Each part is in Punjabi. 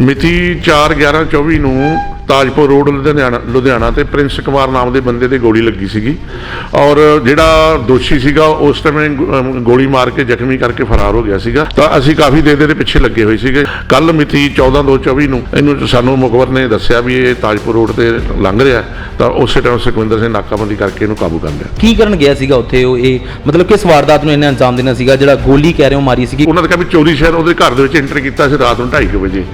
ਮਿਤੀ 4/11/24 ਨੂੰ ਤਾਜਪੁਰ ਰੋਡ ਲੁਧਿਆਣਾ ਲੁਧਿਆਣਾ ਤੇ ਪ੍ਰਿੰਸ ਕੁਮਾਰ ਨਾਮ ਦੇ ਬੰਦੇ ਤੇ ਗੋਲੀ ਲੱਗੀ ਸੀਗੀ। ਔਰ ਜਿਹੜਾ ਦੋਸ਼ੀ ਸੀਗਾ ਉਸ ਟਾਈਮ ਗੋਲੀ ਮਾਰ ਕੇ ਜ਼ਖਮੀ ਕਰਕੇ ਫਰਾਰ ਹੋ ਗਿਆ ਸੀਗਾ। ਤਾਂ ਅਸੀਂ ਕਾਫੀ ਦੇਰ ਦੇ ਪਿੱਛੇ ਲੱਗੇ ਹੋਏ ਸੀਗੇ। ਕੱਲ ਮਿਤੀ 14/2/24 ਨੂੰ ਇਹਨੂੰ ਸਾਨੂੰ ਮੁਖਬਰ ਨੇ ਦੱਸਿਆ ਵੀ ਇਹ ਤਾਜਪੁਰ ਰੋਡ ਤੇ ਲੰਘ ਰਿਹਾ ਤਾਂ ਉਸੇ ਟਾਈਮ ਸੁਖਵਿੰਦਰ ਸਿੰਘ ਨਾਕਾਬੰਦੀ ਕਰਕੇ ਇਹਨੂੰ ਕਾਬੂ ਕਰ ਲਿਆ। ਕੀ ਕਰਨ ਗਿਆ ਸੀਗਾ ਉੱਥੇ ਉਹ? ਇਹ ਮਤਲਬ ਕਿਸ ਵਾਰਦਾਤ ਨੂੰ ਇਹਨੇ ਅੰਜਾਮ ਦੇਣਾ ਸੀਗਾ? ਜਿਹੜਾ ਗੋਲੀ ਕਹਿ ਰਹੇ ਹੋ ਮਾਰੀ ਸੀਗੀ। ਉਹਨਾਂ ਨੇ ਕਿਹਾ ਵੀ ਚੋਰੀ ਸ਼ਾਇਦ ਉਹਦੇ ਘਰ ਦੇ ਵਿੱਚ ਐਂਟਰ ਕੀਤਾ ਸੀ ਰਾਤ ਨੂੰ 2:30 ਵਜੇ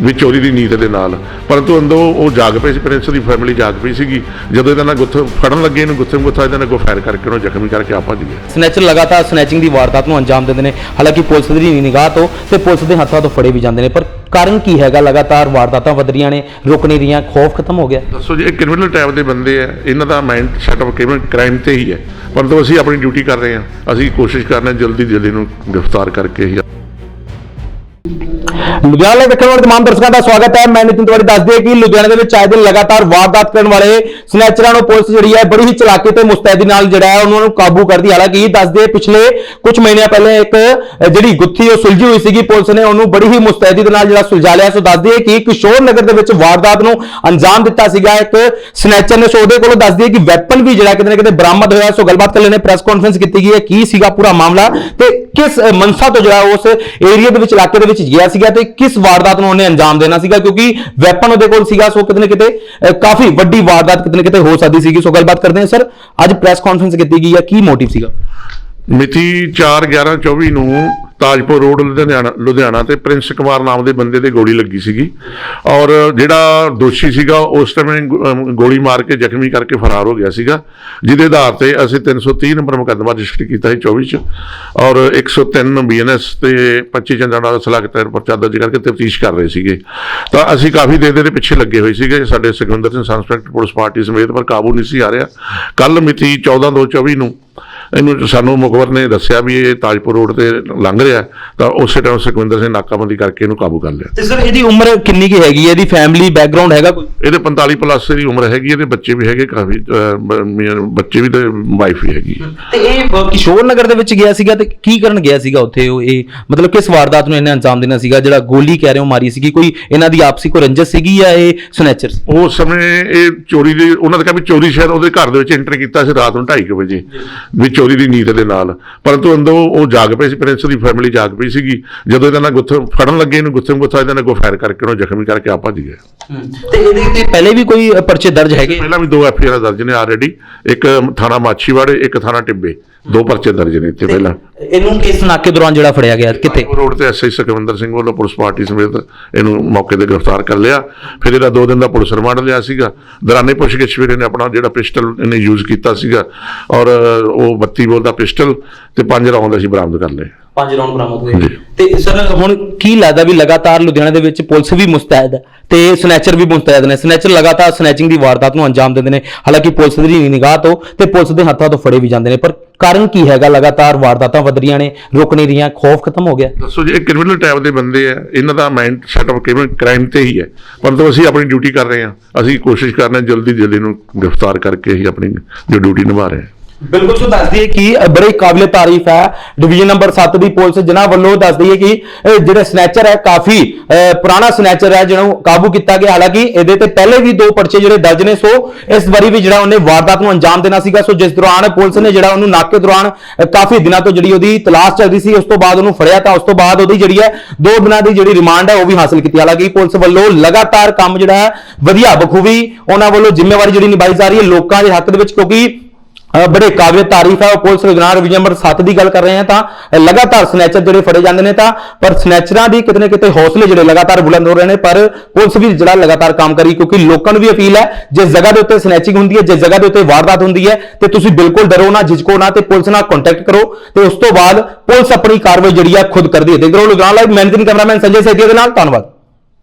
ਵੀ ਚੋਰੀ ਦੀ ਨੀਤ ਦੇ ਨਾਲ। ਪਰੰਤੂ ਅੰਦਰੋਂ ਉਹ ਜਾਗ ਪਏ ਸੀ ਪ੍ਰਿੰਸ ਦੀ ਫੈਮਿਲੀ ਜਾਗ ਪਈ ਸੀਗੀ। ਜਦੋਂ ਇਹਦਾ ਨਾਲ ਗੁੱਥ ਫੜਨ ਲੱਗੇ ਇਹਨੂੰ ਗੁੱਥੇ ਗੁੱਥਾ ਇਹਦੇ ਨਾਲ ਫਾਇਰ ਕਰਕੇ ਉਹਨੂੰ ਜ਼ਖਮੀ ਕਰਕੇ ਆ ਭੱਜ ਗਏ। ਸਨੈਚਰ ਲਗਾਤਾਰ ਸਨੈਚਿੰਗ ਦੀ ਵਾਰਦਾਤ ਨੂੰ ਅੰਜਾਮ ਦਿੰਦੇ ਨੇ। ਹਾਲਾਂਕਿ ਪੁਲਿਸ ਦੀ ਨਿਗਾਹ ਤੋਂ ਤੇ ਪੁਲਿਸ ਦੇ ਹੱਥਾਂ ਤੋਂ ਫੜੇ ਵੀ ਜਾਂਦੇ ਨੇ। ਪਰ ਕਾਰਨ ਕੀ ਹੈਗਾ? ਲਗਾਤਾਰ ਵਾਰਦਾਤਾਂ ਵਧ ਰਹੀਆਂ ਨੇ ਰੁਕ ਨਹੀਂ ਰਹੀਆਂ ਖੌਫ ਖਤਮ ਹੋ ਗਿਆ। ਦੱਸੋ ਜੀ ਇਹ ਕ੍ਰਿਮੀਨਲ ਟਾਈਪ ਦੇ ਬੰਦੇ ਆ। ਇਹਨਾਂ ਦਾ ਮਾਈਂਡ ਸੈਟਅਪ ਕ੍ਰਿਮੀਨਲ ਕ੍ਰਾਈਮ ਤੇ ਹੀ ਹੈ। ਪਰੰਤੂ ਅਸੀਂ ਆਪਣੀ ਡਿਊਟੀ ਕਰ ਰਹੇ ਹਾਂ। ਅਸੀਂ ਕੋਸ਼ਿਸ਼ ਕਰ ਰਹੇ ਹਾਂ ਜਲਦੀ ਜਲਦੀ ਨੂੰ ਗ੍ਰਿਫਤਾਰ ਕਰਕੇ ਹੀ ਲੁਧਿਆਣਾ ਵੇਖਣ ਵਾਲੇ ਤਮਾਮ ਦਰਸ਼ਕਾਂ ਦਾ ਸਵਾਗਤ ਹੈ। ਮੈਂ ਨਿਤਿਨ ਤਿਵਾੜੀ ਦੱਸ ਦਈਏ ਕਿ ਲੁਧਿਆਣਾ ਦੇ ਵਿੱਚ ਆਏ ਦਿਨ ਲਗਾਤਾਰ ਵਾਰਦਾਤ ਕਰਨ ਵਾਲੇ ਸਨੈਚਰਾਂ ਨੂੰ ਪੁਲਿਸ ਜਿਹੜੀ ਹੈ ਬੜੀ ਹੀ ਚਲਾਕੀ ਤੇ ਮੁਸਤੈਦੀ ਨਾਲ ਜਿਹੜਾ ਹੈ ਉਹਨਾਂ ਨੂੰ ਕਾਬੂ ਕਰਦੀ ਹਾਲਾਂਕਿ ਦੱਸ ਦਈਏ ਪਿਛਲੇ ਕੁਝ ਮਹੀਨਿਆਂ ਪਹਿਲੇ ਇੱਕ ਜਿਹੜੀ ਗੁੱਥੀ ਉਹ ਸੁਲਝੀ ਹੋਈ ਸੀਗੀ, ਪੁਲਿਸ ਨੇ ਉਹਨੂੰ ਬੜੀ ਹੀ ਮੁਸਤੈਦੀ ਦੇ ਨਾਲ ਜਿਹੜਾ ਸੁਲਝਾ ਲਿਆ। ਸੋ ਦੱਸ ਦਈਏ ਕਿ ਕਿਸ਼ੋਰ ਨਗਰ ਦੇ ਵਿੱਚ ਵਾਰਦਾਤ ਨੂੰ ਅੰਜਾਮ ਦਿੱਤਾ ਸੀਗਾ ਇੱਕ ਸਨੈਚਰ ਨੇ। ਸੋ ਉਹਦੇ ਕੋਲੋਂ ਦੱਸ ਦਈਏ ਕਿ ਵੈਪਨ ਵੀ ਜਿਹੜਾ ਕਿਤੇ ਨਾ ਕਿਤੇ ਬਰਾਮਦ ਹੋਇਆ। ਸੋ ਗੱਲਬਾਤ ਕਰ ਲੈਣੇ ਪ੍ਰੈਸ ਕਾਨਫਰੰਸ ਕੀਤੀ ਗਈ ਹੈ। ਕੀ ਸੀਗਾ ਪੂਰਾ ਮਾਮਲਾ ਤੇ ਕਿਸ ਅ, ਮਨਸਾ ਤੋਂ ਜਿਹੜਾ ਉਸ ਏਰੀਆ ਦੇ ਵਿੱਚ ਇਲਾਕੇ ਦੇ ਵਿੱਚ ਗਿਆ ਸੀਗਾ ਤੇ ਕਿਸ ਵਾਰਦਾਤ ਨੂੰ ਉਹਨੇ ਅੰਜਾਮ ਦੇਣਾ ਸੀਗਾ? ਕਿਉਂਕਿ ਵੈਪਨ ਉਹਦੇ ਕੋਲ ਸੀਗਾ ਸੋ ਕਿਤੇ ਨਾ ਕਿਤੇ ਕਾਫੀ ਵੱਡੀ ਵਾਰਦਾਤ ਕਿਤੇ ਨਾ ਕਿਤੇ ਹੋ ਸਕਦੀ ਸੀਗੀ। ਸੋ ਗੱਲਬਾਤ ਕਰਦੇ ਹਾਂ ਸਰ ਅੱਜ ਪ੍ਰੈਸ ਕਾਨਫਰੰਸ ਕੀਤੀ ਗਈ ਹੈ। ਕੀ ਮੋਟਿਵ ਸੀਗਾ? ਮਿਤੀ 4/11/24 ਨੂੰ ਤਾਜਪੁਰ ਰੋਡ ਲੁਧਿਆਣਾ ਲੁਧਿਆਣਾ ਤੇ ਪ੍ਰਿੰਸ ਕੁਮਾਰ ਨਾਮ ਦੇ ਬੰਦੇ ਤੇ ਗੋਲੀ ਲੱਗੀ ਸੀਗੀ। ਔਰ ਜਿਹੜਾ ਦੋਸ਼ੀ ਸੀਗਾ, ਉਸ ਟਾਈਮ ਗੋਲੀ ਮਾਰ ਕੇ ਜ਼ਖਮੀ ਕਰਕੇ ਫਰਾਰ ਹੋ ਗਿਆ ਸੀਗਾ। ਜਿਹਦੇ ਆਧਾਰ ਤੇ ਅਸੀਂ 330 ਨੰਬਰ ਮੁਕੱਦਮਾ ਰਜਿਸਟਰ ਕੀਤਾ ਸੀ 24 ਚ। ਔਰ 103 ਬੀਐਨਐਸ ਤੇ 25 ਚੰਦਾਂ ਦਾ ਸਲਾਕ ਪਰਚਾ ਦਰਜ ਕਰਕੇ ਤਫਤੀਸ਼ ਕਰ ਰਹੇ ਸੀਗੇ। ਤਾਂ ਅਸੀਂ ਕਾਫੀ ਦੇਰ ਦੇ ਪਿੱਛੇ ਲੱਗੇ ਹੋਏ ਸੀਗੇ। ਸਾਡੇ Sukhwinder Singh inspector police party ਸਮੇਤ ਪਰ ਕਾਬੂ ਨਹੀਂ ਸੀ ਆ ਰਿਹਾ। ਕੱਲ ਮਿਤੀ 14/2/24 ਨੂੰ ਇਹਨੂੰ ਸਾਨੂੰ ਮੁਖਬਰ ਨੇ ਦੱਸਿਆ ਵੀ ਇਹ ਤਾਜਪੁਰ ਰੋਡ ਤੇ ਲੰਘ ਰਿਹਾ ਤਾਂ ਉਸੇ ਟਾਈਮ ਸੁਖਵਿੰਦਰ ਸਿੰਘ ਨਾਕਾਬੰਦੀ ਕਰਕੇ ਇਹਨੂੰ ਕਾਬੂ ਕਰ ਲਿਆ। ਤੇ ਸਰ ਇਹਦੀ ਉਮਰ ਕਿੰਨੀ ਕੀ ਹੈਗੀ? ਹੈ ਇਹਦੀ ਫੈਮਿਲੀ ਬੈਕਗ੍ਰਾਉਂਡ ਹੈਗਾ ਕੋਈ? ਇਹਦੇ 45 ਪਲੱਸ ਦੀ ਉਮਰ ਹੈਗੀ ਇਹਦੇ ਬੱਚੇ ਵੀ ਹੈਗੇ ਕਾਫੀ ਬੱਚੇ ਵੀ ਤੇ ਵਾਈਫ ਵੀ ਹੈਗੀ। ਤੇ ਇਹ ਕਿਸ਼ੋਰ ਨਗਰ ਦੇ ਵਿੱਚ ਗਿਆ ਸੀਗਾ ਤੇ ਕੀ ਕਰਨ ਗਿਆ ਸੀਗਾ ਉੱਥੇ ਉਹ? ਇਹ ਮਤਲਬ ਕਿਸ ਵਾਰਦਾਤ ਨੂੰ ਇਹਨੇ ਅੰਜਾਮ ਦੇਣਾ ਸੀਗਾ? ਜਿਹੜਾ ਗੋਲੀ ਕਹਿ ਰਹੇ ਹੋ ਮਾਰੀ ਸੀਗੀ ਕੋਈ ਇਹਨਾਂ ਦੀ ਆਪਸੀ ਕੋਈ ਰੰਜਿਸ਼ ਸੀਗੀ ਜਾਂ ਇਹ ਸਨੈਚਰ ਉਸ ਸਮੇਂ ਇਹ ਚੋਰੀ ਦੀ ਉਹਨਾਂ ਦਾ ਕਿਹਾ ਵੀ ਚੋਰੀ ਸ਼ਾਇਦ ਉਹਦੇ ਘਰ ਦੇ ਵਿੱਚ ਐਂਟਰ ਕੀਤਾ ਸੀ ਰਾਤ ਨੂੰ 2:30 ਵਜੇ ਵੀ ਚੋਰੀ ਦੀ ਨੀਤ ਦੇ ਨਾਲ। ਪਰੰਤੂ ਅੰਦਰੋਂ ਉਹ ਜਾਗ ਪਏ ਸੀ ਪ੍ਰਿੰਸ ਦੀ ਫੈਮਿਲੀ ਜਾਗ ਪਈ ਸੀਗੀ। ਜਦੋਂ ਇਹਦਾ ਨਾਲ ਗੁੱਥ ਫੜਨ ਲੱਗੇ ਇਹਨੂੰ ਗੁੱਥੇ ਗੁੱਥਾ ਇਹਦੇ ਨਾਲ ਫਾਇਰ ਕਰਕੇ ਉਹਨੂੰ ਜ਼ਖਮੀ ਕਰਕੇ ਆ ਭੱਜ ਗਏ। ਤੇ ਇਹਦੇ ਤੇ ਪਹਿਲੇ ਵੀ ਕੋਈ ਪਰਚੇ ਦਰਜ ਹੈਗੇ? ਪਹਿਲਾਂ ਵੀ ਦੋ ਐਫਆਈਆਰ ਦਰਜ ਨੇ ਆਲਰੇਡੀ ਇੱਕ ਥਾਣਾ ਮਾਛੀਵਾੜੇ ਇੱਕ ਥਾਣਾ ਟਿੱਬੇ। ਦੋ ਪਰਚੇ ਦਰਜ ਨੇ ਇੱਥੇ ਪਹਿਲਾਂ। ਇਹਨੂੰ ਕਿਸ ਨਾਕੇ ਦੌਰਾਨ ਜਿਹੜਾ ਫੜਿਆ ਗਿਆ? ਕਿੱਥੇ? ਰੋਡ ਤੇ ਐਸਆਈ ਸੁਖਵਿੰਦਰ ਸਿੰਘ ਵੱਲੋਂ ਪੁਲਿਸ ਪਾਰਟੀ ਸਮੇਤ ਇਹਨੂੰ ਮੌਕੇ ਤੇ ਗ੍ਰਿਫਤਾਰ ਕਰ ਲਿਆ। ਫਿਰ ਇਹਦਾ 2 ਦਿਨ ਦਾ ਪੁਲਿਸ ਰਿਮਾਂਡ ਲਿਆ ਸੀਗਾ। ਦਰਾਨੇ ਪੁੱਛਗਿੱਛ ਵੀਰੇ ਨੇ ਆਪਣਾ ਜਿਹੜਾ ਪਿਸਟਲ ਇਹਨੇ ਯੂਜ਼ ਕੀਤਾ ਸੀਗਾ। ਔਰ ਉਹ 32 ਬੋਲ ਦਾ ਪਿਸਟਲ ਤੇ ਪੰਜ ਰੌਂਦ ਅਸੀਂ ਬਰਾਮਦ ਕਰ ਲਏ। ਪੰਜ ਰਾਉਂਡ ਬਰਾਮਦ ਹੋਏ। ਤੇ ਸਰ ਹੁਣ ਕੀ ਲੱਗਦਾ ਵੀ ਲਗਾਤਾਰ ਲੁਧਿਆਣਾ ਦੇ ਵਿੱਚ ਪੁਲਿਸ ਵੀ ਮੁਸਤੈਦ ਹੈ ਤੇ ਸਨੈਚਰ ਵੀ ਮੁਸਤੈਦ ਨੇ? ਸਨੈਚਰ ਲਗਾਤਾਰ ਸਨੈਚਿੰਗ ਦੀ ਵਾਰਦਾਤ ਨੂੰ ਅੰਜਾਮ ਦਿੰਦੇ ਨੇ। ਹਾਲਾਂਕਿ ਪੁਲਿਸ ਦੀ ਨਿਗਾਹ ਤੋਂ ਤੇ ਪੁਲਿਸ ਦੇ ਹੱਥਾਂ ਤੋਂ ਫੜੇ ਵੀ ਜਾਂਦੇ ਨੇ। ਪਰ ਕਾਰਨ ਕੀ ਹੈਗਾ? ਲਗਾਤਾਰ ਵਾਰਦਾਤਾਂ ਵਧ ਰਹੀਆਂ ਨੇ ਰੁਕ ਨਹੀਂ ਰਹੀਆਂ ਖੌਫ ਖਤਮ ਹੋ ਗਿਆ। ਦੱਸੋ ਜੀ ਇਹ ਕ੍ਰਿਮੀਨਲ ਟਾਈਪ ਦੇ ਬੰਦੇ ਆ। ਇਹਨਾਂ ਦਾ ਮਾਈਂਡ ਸੈਟਅਪ ਕ੍ਰਿਮੀਨਲ ਕ੍ਰਾਈਮ ਤੇ ਹੀ ਹੈ। ਪਰੰਤੂ ਅਸੀਂ ਆਪਣੀ ਡਿਊਟੀ ਕਰ ਰਹੇ ਹਾਂ। ਅਸੀਂ ਕੋਸ਼ਿਸ਼ ਕਰ ਰਹੇ ਹਾਂ ਜਲਦੀ ਜਲਦੀ ਨੂੰ ਗ੍ਰਿਫਤਾਰ ਕਰਕੇ ਹੀ ਆਪਣੀ ਜੋ ਡਿਊਟੀ ਨਿਭਾ ਰਹੇ ਹਾਂ। ਬਿਲਕੁਲ ਸੋ ਦੱਸ ਦਈਏ ਕਿ ਬੜੇ ਬੜੀ ਕਾਬਿਲ ਤਾਰੀਫ ਹੈ ਡਿਵੀਜ਼ਨ ਨੰਬਰ 7 ਦੀ ਪੁਲਿਸ ਜਿਨ੍ਹਾਂ ਵੱਲੋਂ। ਦੱਸ ਦਈਏ ਕਿ ਜਿਹੜਾ ਸਨੈਚਰ ਹੈ ਕਾਫੀ ਅ, ਪੁਰਾਣਾ ਸਨੈਚਰ ਹੈ ਜਿਹਨੂੰ ਕਾਬੂ ਕੀਤਾ ਗਿਆ। ਹਾਲਾਂਕਿ ਇਹਦੇ ਤੇ ਪਹਿਲੇ ਵੀ ਦੋ ਪਰਚੇ ਜਿਹੜੇ ਦਰਜ ਨੇ ਸੋ ਇਸ ਵਾਰੀ ਵੀ ਜਿਹੜਾ ਉਹਨੇ ਵਾਰਦਾਤ ਨੂੰ ਅੰਜਾਮ ਦੇਣਾ ਸੀਗਾ। ਸੋ ਜਿਸ ਦੌਰਾਨ ਪੁਲਿਸ ਨੇ ਜਿਹੜਾ ਉਹਨੂੰ ਨਾਕੇ ਦੌਰਾਨ ਕਾਫੀ ਦਿਨਾਂ ਤੋਂ ਜਿਹੜੀ ਉਹਦੀ ਤਲਾਸ਼ ਚੱਲ ਰਹੀ ਸੀ ਉਸ ਤੋਂ ਬਾਅਦ ਉਹਨੂੰ ਫੜਿਆ ਤਾਂ ਉਸ ਤੋਂ ਬਾਅਦ ਉਹਦੀ ਜਿਹੜੀ ਹੈ ਦੋ ਦਿਨਾਂ ਦੀ ਜਿਹੜੀ ਰਿਮਾਂਡ ਹੈ ਉਹ ਵੀ ਹਾਸਲ ਕੀਤੀ। ਹਾਲਾਂਕਿ ਪੁਲਿਸ ਵੱਲੋਂ ਲਗਾਤਾਰ ਕੰਮ ਜਿਹੜਾ ਹੈ ਵਧੀਆ ਬਖੂਬੀ ਉਹਨਾਂ ਵੱਲੋਂ ਜ਼ਿੰਮੇਵਾਰੀ ਜਿਹੜੀ ਨਿਭਾਈ ਜਾ ਰਹੀ ਹੈ ਲੋਕਾਂ ਦੇ ਹੱਕ ਦੇ ਵਿੱਚ ਕਿਉਂਕਿ ਬੜੇ ਕਾਬਿਲ ਤਾਰੀਫ ਹੈ ਉਹ ਪੁਲਿਸ ਲੁਧਿਆਣਾ ਡਿਵੀਜ਼ਨ ਨੰਬਰ 7 ਦੀ ਗੱਲ ਕਰ ਰਹੇ ਹਾਂ ਤਾਂ ਲਗਾਤਾਰ ਸਨੈਚਰ ਜਿਹੜੇ ਫੜੇ ਜਾਂਦੇ ਨੇ ਤਾਂ, ਪਰ ਸਨੈਚਰਾਂ ਦੀ ਕਿਤੇ ਨਾ ਕਿਤੇ ਹੌਸਲੇ ਜਿਹੜੇ ਲਗਾਤਾਰ ਬੁਲੰਦ ਹੋ ਰਹੇ ਨੇ, ਪਰ ਪੁਲਿਸ ਵੀ ਜਿਹੜਾ ਲਗਾਤਾਰ ਕੰਮ ਕਰੀ, ਕਿਉਂਕਿ ਲੋਕਾਂ ਨੂੰ ਵੀ ਅਪੀਲ ਹੈ, ਜਿਸ ਜਗ੍ਹਾ ਦੇ ਉੱਤੇ ਸਨੈਚਿੰਗ ਹੁੰਦੀ ਹੈ, ਜਿਸ ਜਗ੍ਹਾ ਦੇ ਉੱਤੇ ਵਾਰਦਾਤ ਹੁੰਦੀ ਹੈ, ਤੇ ਤੁਸੀਂ ਬਿਲਕੁਲ ਡਰੋ ਨਾ ਝਿਜਕੋ ਨਾ, ਤੇ ਪੁਲਿਸ ਨਾਲ ਕੰਟੈਕਟ ਕਰੋ, ਤੇ ਉਸ ਤੋਂ ਬਾਅਦ ਪੁਲਿਸ ਆਪਣੀ ਕਾਰਵਾਈ ਜਿਹੜੀ ਆ ਖੁਦ ਕਰਦੀ ਹੈ। ਦੇਖ ਰਹੇ ਹੋ Ludhiana live managing cameraman Sanjay Setia ਦੇ ਨਾਲ, ਧੰਨਵਾਦ।